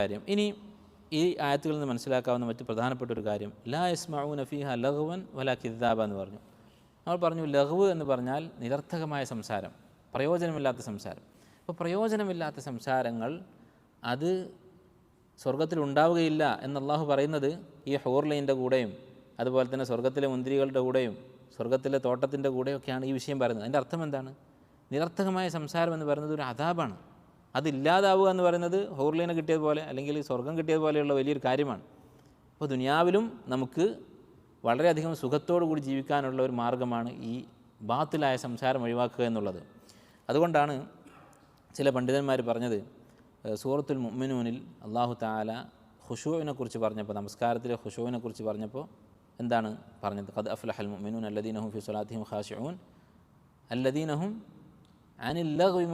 കാര്യം. ഇനി ഈ ആയത്തുകളിൽ നിന്ന് മനസ്സിലാക്കാവുന്ന മറ്റ് പ്രധാനപ്പെട്ട ഒരു കാര്യം ലാ യസ്മഊ നഫീഹ ലഹുവൻ വല കിതാബ എന്ന് പറഞ്ഞു. നമ്മൾ പറഞ്ഞു ലഹുവ് എന്ന് പറഞ്ഞാൽ നിരർത്ഥകമായ സംസാരം പ്രയോജനമില്ലാത്ത സംസാരം. അപ്പോൾ പ്രയോജനമില്ലാത്ത സംസാരങ്ങൾ അത് സ്വർഗത്തിൽ ഉണ്ടാവുകയില്ല എന്ന് അള്ളാഹു പറയുന്നത് ഈ ഹോർലൈന്റെ കൂടെയും അതുപോലെ തന്നെ സ്വർഗത്തിലെ മുന്തിരികളുടെ കൂടെയും സ്വർഗത്തിലെ തോട്ടത്തിന്റെ കൂടെയൊക്കെയാണ് ഈ വിഷയം പറയുന്നത്. അതിന്റെ അർത്ഥം എന്താണ്? നിരർത്ഥകമായ സംസാരം എന്ന് പറയുന്നത് ഒരു അതാപാണ് അതില്ലാതാവുക എന്ന് പറയുന്നത് ഹോർലൈനെ കിട്ടിയതുപോലെ അല്ലെങ്കിൽ സ്വർഗം കിട്ടിയതുപോലെയുള്ള വലിയൊരു കാര്യമാണ്. അപ്പോൾ ദുനിയാവിലും നമുക്ക് വളരെയധികം സുഖത്തോടു കൂടി ജീവിക്കാനുള്ള ഒരു മാർഗമാണ് ഈ ബാത്തിലായ സംസാരം ഒഴിവാക്കുക എന്നുള്ളത്. അതുകൊണ്ടാണ് ചില പണ്ഡിതന്മാർ പറഞ്ഞത് സൂറത്തുൽ മുഅ്മിനൂനിൽ അള്ളാഹു താല ഹുഷുവിനെക്കുറിച്ച് കുറിച്ച് പറഞ്ഞപ്പോൾ നമസ്കാരത്തിലെ ഹുഷുവിനെക്കുറിച്ച് കുറിച്ച് പറഞ്ഞപ്പോൾ എന്താണ് പറഞ്ഞത്? ഖദ് അഫ്ലഹൽ മുഅ്മിനൂൻ അല്ലദീനഹും ഫി സ്വലാത്തിഹിം ഖാശിഊൻ അല്ലദീനഹും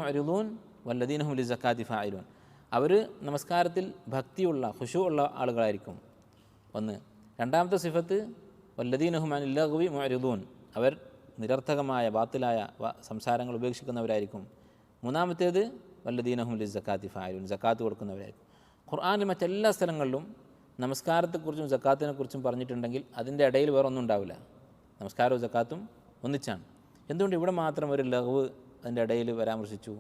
മുഅ്രിദൂൻ വല്ലദീനഹും ലി സക്കാത്തി ഫായിലൂൻ അവർ നമസ്കാരത്തിൽ ഭക്തിയുള്ള ഖുഷു ഉള്ള ആളുകളായിരിക്കും. ഒന്ന്. രണ്ടാമത്തെ സിഫത്ത് വല്ലദീനഹും അനിൽ ലഗ്വി മുഅരിദൂൻ. അവർ നിരർത്ഥകമായ ബാത്തിലായ സംസാരങ്ങൾ ഉപേക്ഷിക്കുന്നവരായിരിക്കും. മൂന്നാമത്തേത് വല്ലദീനഹും ലി സക്കാത്തി ഫായിലൂൻ സക്കാത്ത് കൊടുക്കുന്നവരായിരിക്കും. ഖുർആാനിൽ മറ്റെല്ലാ സ്ഥലങ്ങളിലും നമസ്കാരത്തെക്കുറിച്ചും സക്കാത്തിനെക്കുറിച്ചും പറഞ്ഞിട്ടുണ്ടെങ്കിൽ അതിന്റെ ഇടയിൽ വേറെ ഒന്നും ഉണ്ടാവില്ല. നമസ്കാരവും സക്കാത്തും ഒന്നിച്ചാണ്. എന്തുകൊണ്ട് ഇവിടെ മാത്രം ഒരു ലഹവ് അതിന്റെ ഇടയിൽ പരാമർശിച്ചു?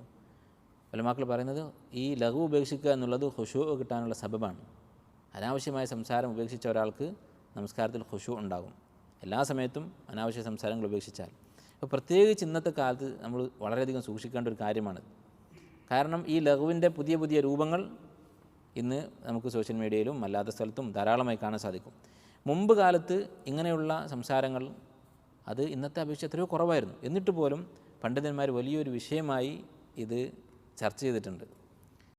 വലമാക്കൾ പറയുന്നത് ഈ ലഘു ഉപേക്ഷിക്കുക എന്നുള്ളത് ഹുഷു കിട്ടാനുള്ള സബബാണ്. അനാവശ്യമായ സംസാരം ഉപേക്ഷിച്ച ഒരാൾക്ക് നമസ്കാരത്തിൽ ഹുഷു ഉണ്ടാകും. എല്ലാ സമയത്തും അനാവശ്യ സംസാരങ്ങൾ ഉപേക്ഷിച്ചാൽ. അപ്പോൾ പ്രത്യേകിച്ച് ഇന്നത്തെ കാലത്ത് നമ്മൾ വളരെയധികം സൂക്ഷിക്കേണ്ട ഒരു കാര്യമാണ്. കാരണം ഈ ലഘുവിന്റെ പുതിയ പുതിയ രൂപങ്ങൾ ഇന്ന് നമുക്ക് സോഷ്യൽ മീഡിയയിലും അല്ലാത്ത സ്ഥലത്തും ധാരാളമായി കാണാൻ സാധിക്കും. മുമ്പ് കാലത്ത് ഇങ്ങനെയുള്ള സംസാരങ്ങൾ അത് ഇന്നത്തെ അപേക്ഷിച്ച് എത്രയോ കുറവായിരുന്നു. എന്നിട്ട് പോലും പണ്ഡിതന്മാർ വലിയൊരു വിഷയമായി ഇത് ചർച്ച ചെയ്തിട്ടുണ്ട്.